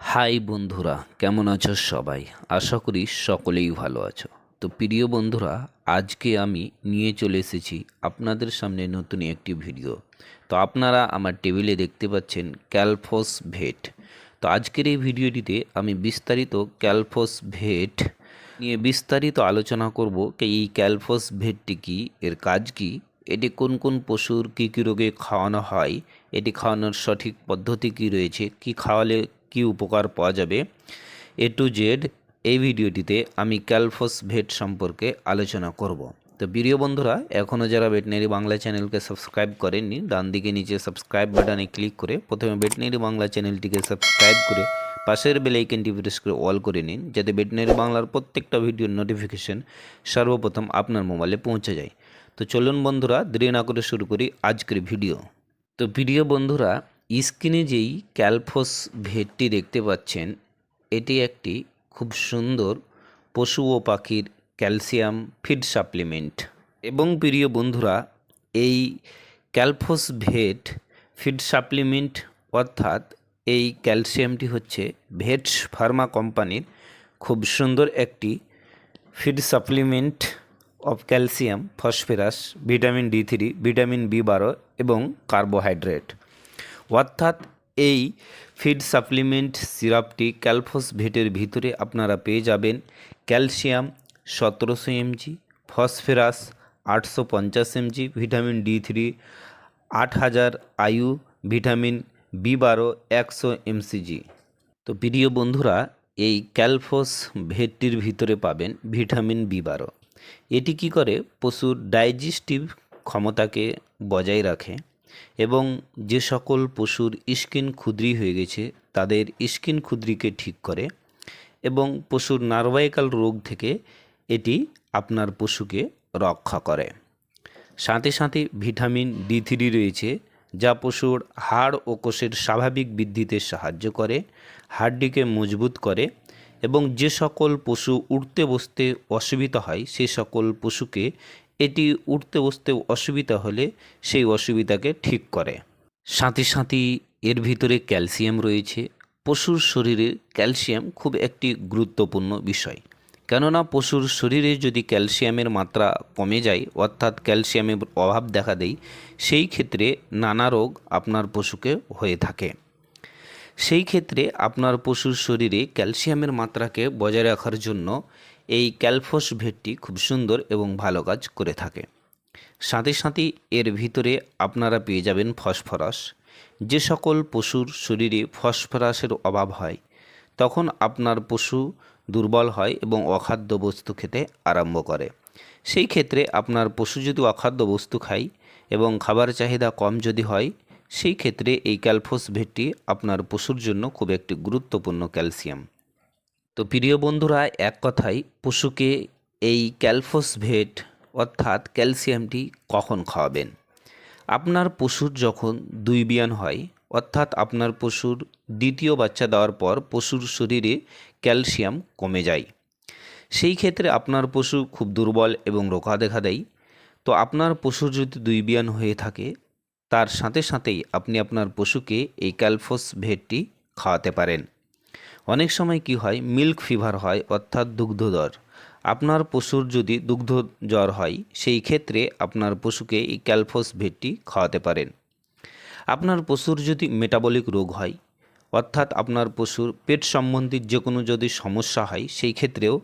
High বন্ধুরা, কেমন আছো সবাই? আশা করি সকলেই ভালো আছো। তো প্রিয় বন্ধুরা, আজকে আমি নিয়ে চলে এসেছি আপনাদের সামনে নতুন একটি ভিডিও। তো আপনারা আমার টেবিলে দেখতে পাচ্ছেন ক্যালফোস ভেট। তো আজকের এই ভিডিওটিতে আমি বিস্তারিত ক্যালফোস ভেট নিয়ে বিস্তারিত আলোচনা করব এই ক্যালফোস ভেটটি কী, এর কাজ কী, এটি কোন কোন পশুর কী কী রোগে খাওয়ানো হয়, এটি খাওয়ানোর সঠিক পদ্ধতি কী রয়েছে, কি খাওয়ালে কি উপকার পাওয়া যাবে? এ টু জেড এই ভিডিওটিতে আমি ক্যালফোস ভেট সম্পর্কে আলোচনা করব। তো প্রিয় বন্ধুরা এখনও যারা ভেটেনারি বাংলা চ্যানেলকে সাবস্ক্রাইব করেননি ডান দিকে নিচে সাবস্ক্রাইব বাটনে ক্লিক করে প্রথমে ভেটেনারি বাংলা চ্যানেলটিকে সাবস্ক্রাইব করে পাশের বেলাইকেনটি প্রেস করে অল করে নিন, যাতে ভেটেনারি বাংলার প্রত্যেকটা ভিডিওর নোটিফিকেশন সর্বপ্রথম আপনার মোবাইলে পৌঁছে যায়। তো চলুন বন্ধুরা, দেরি না করে শুরু করি আজকের ভিডিও। তো প্রিয় বন্ধুরা স্ক্রিনে যেই ক্যালফোস ভেটটি দেখতে পাচ্ছেন, এটি একটি খুব সুন্দর পশু ও পাখির ক্যালসিয়াম ফিড সাপ্লিমেন্ট। এবং প্রিয় বন্ধুরা, এই ক্যালফোস ভেট ফিড সাপ্লিমেন্ট অর্থাৎ এই ক্যালসিয়ামটি হচ্ছে ভেটস ফার্মা কোম্পানির খুব সুন্দর একটি feed supplement of calcium, phosphorus, vitamin D three, vitamin B বারো এবং কার্বোহাইড্রেট। অর্থাৎ এই ফিড সাপ্লিমেন্ট সিরাপটি ক্যালফোস ভেটের ভিতরে আপনারা পেয়ে যাবেন ক্যালসিয়াম সতেরোশো এমজি ফসফেরাস আটশো পঞ্চাশ এমজি ভিটামিন ডি থ্রি আট হাজার আয়ু ভিটামিন বি বারো একশো এমসিজি তো প্রিয় বন্ধুরা, এই ক্যালফোস ভেটটির ভিতরে পাবেন ভিটামিন বি বারো এটি কি করে? পশুর ডাইজেস্টিভ ক্ষমতাকে বজায় রাখে। এবং যে সকল পশুর স্কিন ক্ষুদ্রি হয়ে গেছে, তাদের স্কিন ক্ষুদ্রিকে ঠিক করে এবং পশুর নার্ভাইকাল রোগ থেকে এটি আপনার পশুকে রক্ষা করে। সাথে সাথে ভিটামিন ডি থ্রি রয়েছে, যা পশুর হাড় ও কোষের স্বাভাবিক বৃদ্ধিতে সাহায্য করে, হাড়টিকে মজবুত করে এবং যে সকল পশু উঠতে বসতে অসুবিধা হয়, সে সকল পশুকে এটি উঠতে বসতে অসুবিধা হলে সেই অসুবিধাকে ঠিক করে। সাথে সাথে এর ভিতরে ক্যালসিয়াম রয়েছে। পশুর শরীরে ক্যালসিয়াম খুব একটি গুরুত্বপূর্ণ বিষয়। কেননা পশুর শরীরে যদি ক্যালসিয়ামের মাত্রা কমে যায়, অর্থাৎ ক্যালসিয়ামের অভাব দেখা দেয়, সেই ক্ষেত্রে নানা রোগ আপনার পশুকে হয়ে থাকে। সেই ক্ষেত্রে আপনার পশুর শরীরে ক্যালসিয়ামের মাত্রাকে বজায় রাখার জন্য এই ক্যালফোস ভেটটি খুব সুন্দর এবং ভালো কাজ করে থাকে। সাথে সাথে এর ভিতরে আপনারা পেয়ে যাবেন ফসফরাস। যে সকল পশুর শরীরে ফসফরাসের অভাব হয়, তখন আপনার পশু দুর্বল হয় এবং অখাদ্য বস্তু খেতে আরম্ভ করে। সেই ক্ষেত্রে আপনার পশু যদি অখাদ্য বস্তু খায় এবং খাবার চাহিদা কম যদি হয়, সেই ক্ষেত্রে এই ক্যালফোস ভেটটি আপনার পশুর জন্য খুব একটি গুরুত্বপূর্ণ ক্যালসিয়াম। তো প্রিয় বন্ধুরা, এক কথায় পশুকে এই ক্যালফোস ভেট অর্থাৎ ক্যালসিয়ামটি কখন খাওয়াবেন? আপনার পশুর যখন দুই বিয়ান হয়, অর্থাৎ আপনার পশুর দ্বিতীয় বাচ্চা দেওয়ার পর পশুর শরীরে ক্যালসিয়াম কমে যায়। সেই ক্ষেত্রে আপনার পশু খুব দুর্বল এবং রোগা দেখা দেয়। তো আপনার পশুর যদি দুই বিয়ান হয়ে থাকে, তার সাথে সাথেই আপনি আপনার পশুকে এই ক্যালফোস ভেটটি খাওয়াতে পারেন। অনেক সময় কি হয় মিল্ক ফিভার হয় অর্থাৎ দুগ্ধদর আপনার পশুর যদি দুগ্ধ জ্বর হয়, সেই ক্ষেত্রে আপনার পশুকে এই ক্যালফোস ভেটটি খাওয়াতে পারেন। আপনার পশুর যদি মেটাবলিক রোগ হয়, অর্থাৎ আপনার পশুর পেট সম্বন্ধিত যে কোনো যদি সমস্যা হয়, সেই ক্ষেত্রেও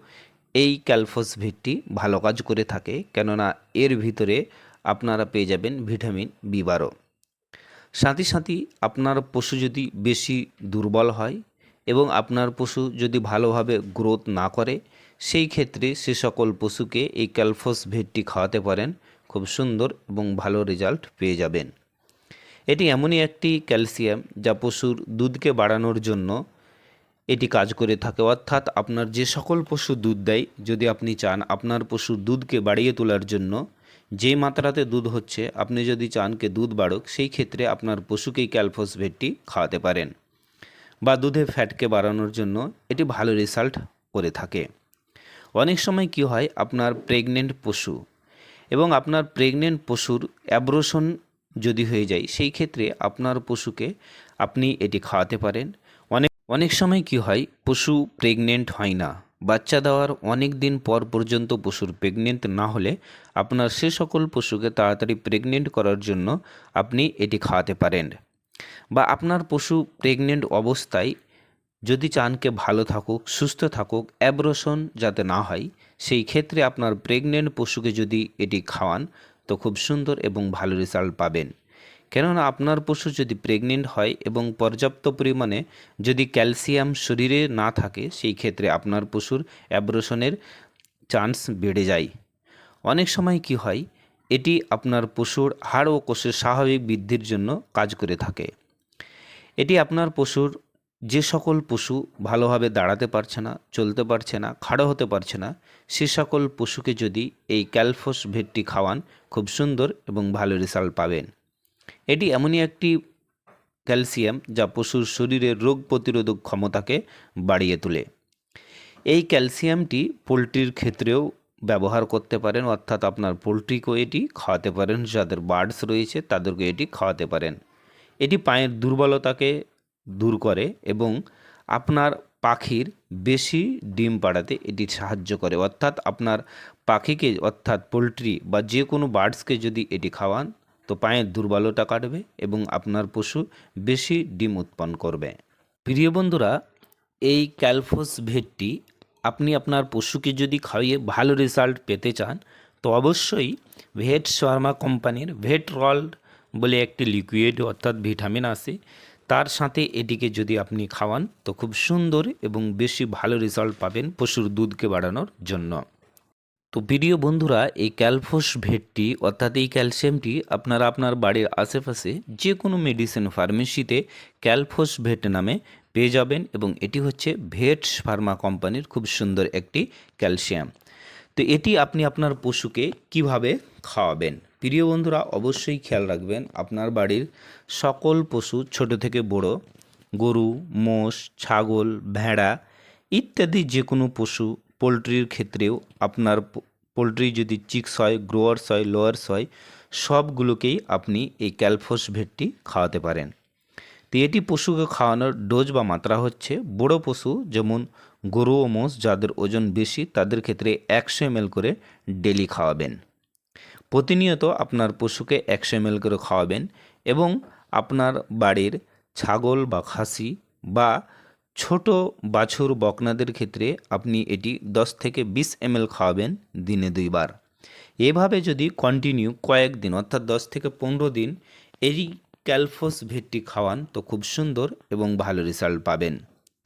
এই ক্যালফোস ভেটটি ভালো কাজ করে থাকে। কেননা এর ভিতরে আপনারা পেয়ে যাবেন ভিটামিন বি বারো সাথে সাথে আপনার পশু যদি বেশি দুর্বল হয় এবং আপনার পশু যদি ভালোভাবে গ্রোথ না করে, সেই ক্ষেত্রে সে সকল পশুকে এই ক্যালফোস ভেটটি খাওয়াতে পারেন। খুব সুন্দর এবং ভালো রেজাল্ট পেয়ে যাবেন। এটি এমনই একটি ক্যালসিয়াম যা পশুর দুধকে বাড়ানোর জন্য এটি কাজ করে থাকে। অর্থাৎ আপনার যে সকল পশু দুধ দেয়, যদি আপনি চান আপনার পশুর দুধকে বাড়িয়ে তোলার জন্য যে মাত্রাতে দুধ হচ্ছে, আপনি যদি চান কে দুধ বাড়ুক, সেই ক্ষেত্রে আপনার পশুকেই ক্যালফোসভেটটি খাওয়াতে পারেন। বা দুধে ফ্যাটকে বাড়ানোর জন্য এটি ভালো রেজাল্ট করে থাকে। অনেক সময় কি হয়, আপনার প্রেগনেন্ট পশু এবং আপনার প্রেগনেন্ট পশুর অ্যাব্রোশন যদি হয়ে যায়, সেই ক্ষেত্রে আপনার পশুকে আপনি এটি খাওয়াতে পারেন। অনেক অনেক সময় কি হয়, পশু প্রেগনেন্ট হয় না, বাচ্চা দেওয়ার অনেক দিন পর পর্যন্ত পশুর প্রেগনেন্ট না হলে আপনার সে সকল পশুকে তাড়াতাড়ি প্রেগনেন্ট করার জন্য আপনি এটি খাওয়াতে পারেন। বা আপনার পশু প্রেগনেন্ট অবস্থায় যদি চানকে ভালো থাকুক, সুস্থ থাকুক অ্যাব্রোশন যাতে না হয়, সেই ক্ষেত্রে আপনার প্রেগনেন্ট পশুকে যদি এটি খাওয়ান, তো খুব সুন্দর এবং ভালো রেজাল্ট পাবেন। কেননা আপনার পশু যদি প্রেগনেন্ট হয় এবং পর্যাপ্ত পরিমাণে যদি ক্যালসিয়াম শরীরে না থাকে, সেই ক্ষেত্রে আপনার পশুর অ্যাব্রোশনের চান্স বেড়ে যায়। অনেক সময় কি হয় এটি আপনার পশুর হাড় ও কোষের স্বাভাবিক বৃদ্ধির জন্য কাজ করে থাকে। এটি আপনার পশুর যে সকল পশু ভালোভাবে দাঁড়াতে পারছে না, চলতে পারছে না, খাড়ো হতে পারছে না, সে সকল পশুকে যদি এই ক্যালফোস ভেটটি খাওয়ান, খুব সুন্দর এবং ভালো রেজাল্ট পাবেন। এটি এমনই একটি ক্যালসিয়াম যা পশুর শরীরের রোগ প্রতিরোধক ক্ষমতাকে বাড়িয়ে তোলে। এই ক্যালসিয়ামটি পোলট্রির ক্ষেত্রেও ব্যবহার করতে পারেন, অর্থাৎ আপনার পোলট্রিকেও এটি খাওয়াতে পারেন, যাদের বার্ডস রয়েছে তাদেরকে এটি খাওয়াতে পারেন। এটি পায়ের দুর্বলতাকে দূর করে এবং আপনার পাখির বেশি ডিম পাড়াতে এটি সাহায্য করে। অর্থাৎ আপনার পাখিকে, অর্থাৎ পোলট্রি বা যে কোনো বার্ডসকে যদি এটি খাওয়ান, তো পায়ের দুর্বলতা কাটবে এবং আপনার পশু বেশি ডিম উৎপন্ন করবে। প্রিয় বন্ধুরা, এই ক্যালফোস ভেটটি আপনি আপনার পশুকে যদি খাইয়ে ভালো রেজাল্ট পেতে চান, তো অবশ্যই ভেট শর্মা কোম্পানির ভেট রল্ড বলে একটি লিকুইড অর্থাৎ ভিটামিন আছে। তার সাথে এটিকে যদি আপনি খাওয়ান, তো খুব সুন্দর এবং বেশি ভালো রেজাল্ট পাবেন পশুর দুধকে বাড়ানোর জন্য। তো প্রিয় বন্ধুরা, এই ক্যালফোস ভেটটি অর্থাৎ এই ক্যালসিয়ামটি আপনারা আপনার বাড়ির আশেপাশে যে কোনো মেডিসিন ফার্মেসিতে ক্যালফোস ভেট নামে পেয়ে যাবেন এবং এটি হচ্ছে ভেট ফার্মা কোম্পানির খুব সুন্দর একটি ক্যালসিয়াম। তো এটি আপনি আপনার পশুকে কীভাবে খাওয়াবেন? প্রিয় বন্ধুরা, অবশ্যই খেয়াল রাখবেন, আপনার বাড়ির সকল পশু, ছোট থেকে বড়, গরু, মোষ, ছাগল, ভেড়া ইত্যাদি যে কোনো পশু, পোলট্রির ক্ষেত্রেও আপনার পোলট্রি যদি চিক্স হয়, গ্রোয়ার্স হয়, লোয়ার্স হয়, সবগুলোকেই আপনি এই ক্যালফোস ভেটটি খাওয়াতে পারেন। এটি পশুকে খাওয়ানোর ডোজ বা মাত্রা হচ্ছে বড় পশু যেমন গরু ও মোষ যাদের ওজন বেশি তাদের ক্ষেত্রে একশো এমএল করে ডেলি খাওয়াবেন। প্রতিনিয়ত আপনার পশুকে একশো এমএল করে খাওয়াবেন এবং আপনার বাড়ির ছাগল বা খাসি বা ছোট বাছুর বকনাদের ক্ষেত্রে আপনি এটি দশ থেকে বিশ এমএল খাওয়াবেন দিনে দুইবার। এভাবে যদি কন্টিনিউ কয়েকদিন অর্থাৎ দশ থেকে পনেরো দিন এই ক্যালফোস ভেটটি খাওয়ান তো খুব সুন্দর এবং ভালো রেজাল্ট পাবেন।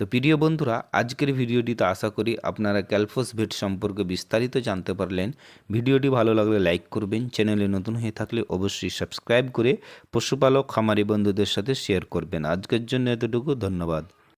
তো প্রিয় বন্ধুরা, আজকের ভিডিওটিতে আশা করি আপনারা ক্যালফোস ভেট সম্পর্কে বিস্তারিত জানতে পারলেন। ভিডিওটি ভালো লাগলে লাইক করবেন, চ্যানেলে নতুন হয়ে থাকলে অবশ্যই সাবস্ক্রাইব করে পশুপালক, খামারি বন্ধুদের সাথে শেয়ার করবেন। আজকের জন্য এতটুকু, ধন্যবাদ।